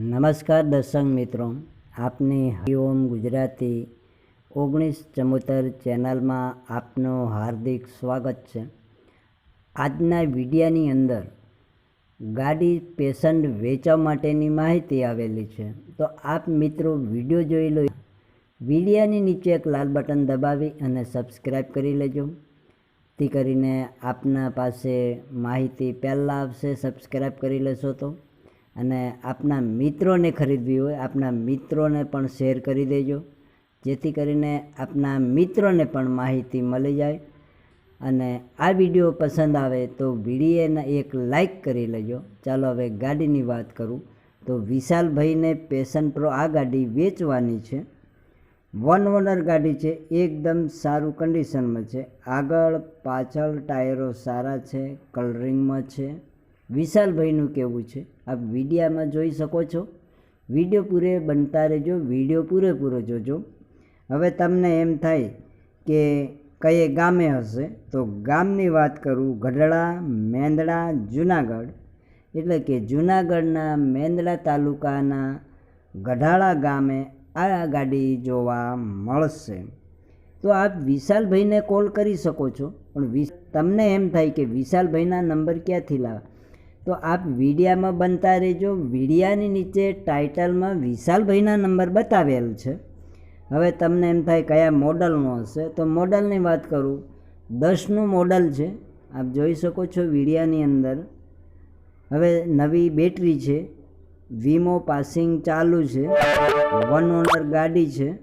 નમસ્કાર દર્શક મિત્રો, આપની હરિઓમ ગુજરાતી ઓગણીસ ચમોતર ચેનલમાં આપનું હાર્દિક સ્વાગત છે. આજના વિડીયાની અંદર ગાડી પેશન્ટ વેચવા માટેની માહિતી આવેલી છે. તો આપ મિત્રો વીડિયો જોઈ લો. વિડીયાની નીચે એક લાલ બટન દબાવી અને સબસ્ક્રાઈબ કરી લેજો. તે કરીને આપના પાસે માહિતી પહેલાં આવશે સબસ્ક્રાઈબ કરી લેશો તો. અને આપના મિત્રોને ખરીદવી હોય, આપના મિત્રોને પણ શેર કરી દેજો. જેથી કરીને આપના મિત્રોને પણ માહિતી મળી જાય. અને આ વીડિયો પસંદ આવે તો વિડીયોને એક લાઈક કરી લેજો. ચાલો હવે ગાડીની વાત કરું. તો વિશાલભાઈને પેશન પ્રો આ ગાડી વેચવાની છે. વન ઓનર ગાડી છે, એકદમ સારું કન્ડિશનમાં છે. આગળ પાછળ ટાયરો સારા છે કલરિંગમાં છે. વિશાલભાઈનું કેવું છે. આપ વિડીયામાં જોઈ શકો છો. વીડિયો પૂરે બનતા રહેજો, વીડિયો પૂરેપૂરો જોજો. હવે તમને એમ થાય કે કયે ગામે હશે, તો ગામની વાત કરું, ગઢડા, મેંદડા, જુનાગઢ. એટલે કે જુનાગઢના મેંદડા તાલુકાના ગઢાળા ગામે આ ગાડી જોવા મળશે. તો આપ વિશાલભાઈને કોલ કરી શકો છો. પણ તમને એમ થાય કે વિશાલભાઈના નંબર ક્યાંથી લાવે? તો આપ વીડિયામાં બનતા રહેજો. વીડિયાની નીચે ટાઇટલમાં વિશાલભાઈના નંબર બતાવેલ છે. હવે તમને એમ થાય કયા મોડલનો હશે? તો મોડલની વાત કરું. દસનું મોડલ છે. આપ જોઈ શકો છો વીડિયાની અંદર. હવે નવી બેટરી છે. વીમો પાસિંગ ચાલુ છે. વન ઓનર ગાડી છે.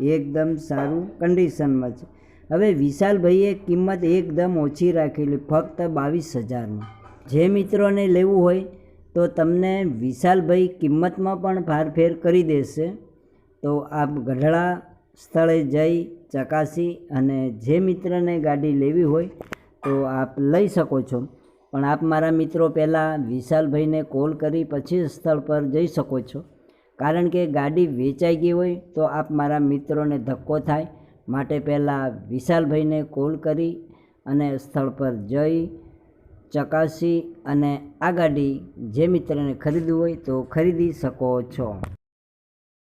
એકદમ સારું કન્ડિશનમાં છે. હવે વિશાલભાઈએ કિંમત એકદમ ઓછી રાખેલી, ફક્ત બાવીસ હજારમાં જે મિત્રોને લેવું હોય તો તમને વિશાલભાઈ કિંમતમાં પણ ફારફેર કરી દેશે. તો આપ ગઢડા સ્થળે જઈ ચકાસી અને જે મિત્રને ગાડી લેવી હોય તો આપ લઈ શકો છો. પણ આપ મારા મિત્રો પહેલાં વિશાલભાઈને કોલ કરી પછી સ્થળ પર જઈ શકો છો. કારણ કે ગાડી વેચાઈ ગઈ હોય તો આપ મારા મિત્રોને ધક્કો થાય. માટે પહેલાં વિશાલભાઈને કોલ કરી અને સ્થળ પર જઈ ચકાસી અને આ ગાડી જે મિત્રને ખરીદવું હોય તો ખરીદી શકો છો.